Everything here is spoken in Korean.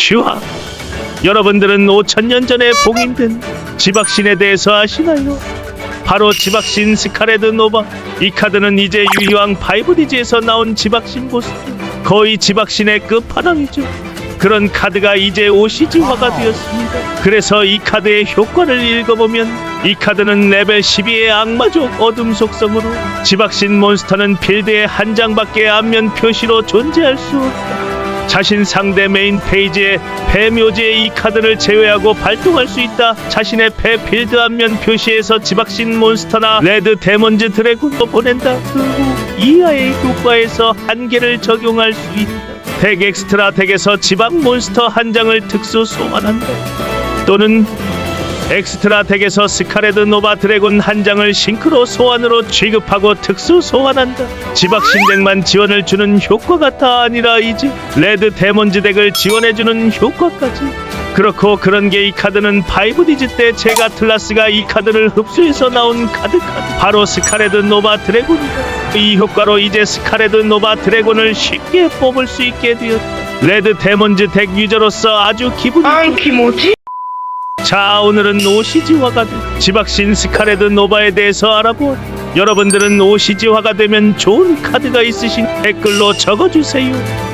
슈아 여러분들은 5천년 전에 봉인된 지박신에 대해서 아시나요? 바로 지박신 스카레드 노바. 이 카드는 이제 유희왕 파이브디지에서 나온 지박신 보스. 거의 지박신의 끝판왕이죠. 그런 카드가 이제 OCG화가 되었습니다. 그래서 이 카드의 효과를 읽어보면 이 카드는 레벨 12의 악마족 어둠 속성으로 지박신 몬스터는 필드에 한 장밖에 앞면 표시로 존재할 수 없다 자신 상대 메인 페이지에 배 묘지의 이 카드를 제외하고 발동할 수 있다. 자신의 배 필드 앞면 표시에서 지박신 몬스터나 레드 데몬즈 드래곤도 보낸다. 그리고 이하의 효과에서 한 개를 적용할 수 있다. 덱 엑스트라 덱에서 지박 몬스터 한 장을 특수 소환한다. 또는 엑스트라 덱에서 스카레드 노바 드래곤 한 장을 싱크로 소환으로 취급하고 특수 소환한다. 지박 신 덱만 지원을 주는 효과가 다 아니라 이제 레드 데몬즈 덱을 지원해주는 효과까지. 그렇고 그런 게 이 카드는 파이브디즈 때 제가 틀라스가 이 카드를 흡수해서 나온 카드 카드 바로 스카레드 노바 드래곤이다. 이 효과로 이제 스카레드 노바 드래곤을 쉽게 뽑을 수 있게 되었다. 레드 데몬즈 덱 유저로서 아주 기분이 안 키모지? 자 오늘은 오시지화가 된 지박신 스카레드 노바에 대해서 알아보. 여러분들은 오시지화가 되면 좋은 카드가 있으신 댓글로 적어주세요